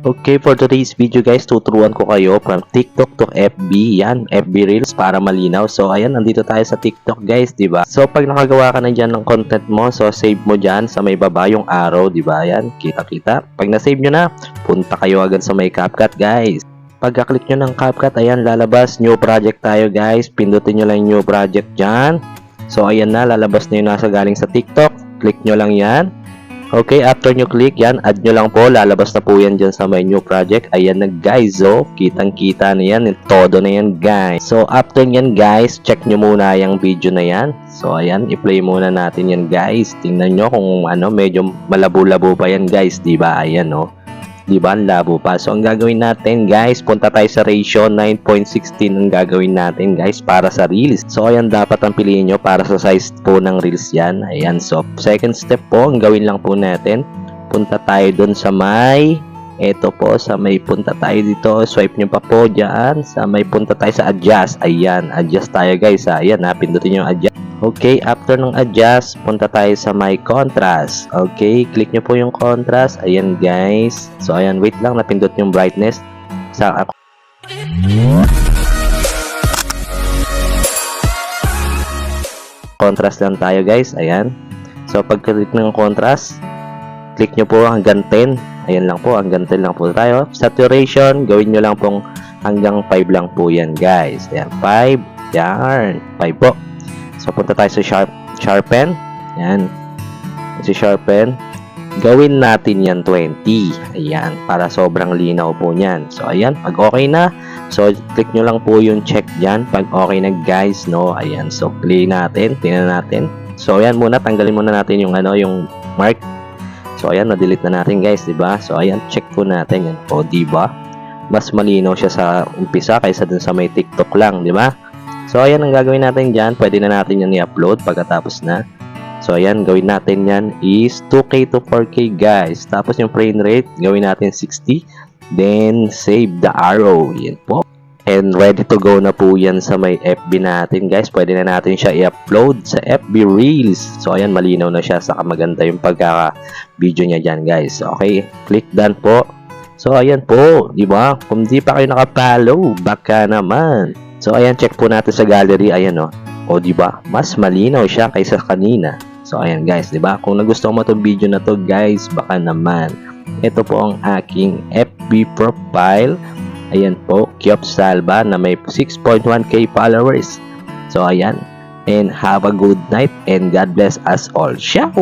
Okay, for today's video guys, tuturuan ko kayo from TikTok to FB. Yan, FB Reels para malinaw. So, ayan, nandito tayo sa TikTok guys, di ba? So, pag nakagawa ka na dyan ng content mo, so save mo dyan sa may baba yung arrow, di ba? Yan, kita-kita. Pag na-save nyo na, punta kayo agad sa may CapCut guys. Pagka-click nyo ng CapCut, ayan, lalabas, new project tayo guys. Pindutin nyo lang new project dyan. So, ayan na, lalabas na yung nasa galing sa TikTok. Click nyo lang yan. Okay, after nyo click yan, add nyo lang po, lalabas na po yan dyan sa my new project. Ayan na guys, so, kitang-kita na yan, todo na yan guys. So, after yan guys, check nyo muna yung video na yan. So, ayan, i-play muna natin yan guys. Tingnan nyo kung ano, medyo malabo-labo pa yan guys, di ba? Ayan, no. Di ba? Ang labo pa. So, ang gagawin natin, guys, punta tayo sa ratio 9.16 ang gagawin natin, guys, para sa reels. So, ayan, dapat ang piliin nyo para sa size po ng reels yan. Ayan, so, second step po, ang gawin lang po natin, punta tayo dun sa may, eto po, sa may punta tayo dito, swipe nyo pa po dyan, sa may punta tayo sa adjust. Ayan, adjust tayo, guys. Ayan, ha, pindutin yung adjust. Okay, after ng adjust, punta tayo sa my contrast. Okay, click nyo po yung contrast. Ayan guys. So ayan, wait lang, napindot yung brightness. Sa contrast lang tayo guys. Ayan. So pag click ng contrast, click nyo po hanggang 10. Ayan lang po, hanggang 10 lang po tayo. Saturation, gawin nyo lang pong hanggang 5 lang po yan guys. Ayan, 5. Yan, 5 po. So, punta tayo sa sharp, sharpen. Yan. Si sharpen. Gawin natin yan 20. Ayan. Para sobrang linaw po niyan. So, ayan. Pag okay na, so, click nyo lang po yung check dyan. Pag okay na guys, no. Ayan. So, play natin. Tingnan natin. So, ayan muna. Tanggalin muna natin yung ano, yung mark. So, ayan. Na-delete na natin guys, ba? So, ayan. Check po natin yan. O, di ba? Mas malinaw siya sa umpisa kaysa dun sa may TikTok lang, ba? So, ayan ang gagawin natin dyan. Pwede na natin yan i-upload pagkatapos na. So, ayan, gawin natin yan is 2K to 4K, guys. Tapos yung frame rate, gawin natin 60. Then, save the arrow. Yan po. And ready to go na po yan sa may FB natin, guys. Pwede na natin siya i-upload sa FB Reels. So, ayan, malinaw na siya. Saka maganda yung pagkaka-video niya dyan, guys. Okay, click done po. So, ayan po. Di ba? Kung di pa kayo nakapollow, baka naman. So ayan check po natin sa gallery ayan oh. O di ba? Mas malinaw siya kaysa kanina. So ayan guys, 'di ba? Kung nagustuhan mo 'tong video na 'to, guys, baka naman. Ito po ang aking FB profile. Ayan po, Kyop Salva na may 6.1k followers. So ayan. And have a good night and God bless us all. Ciao!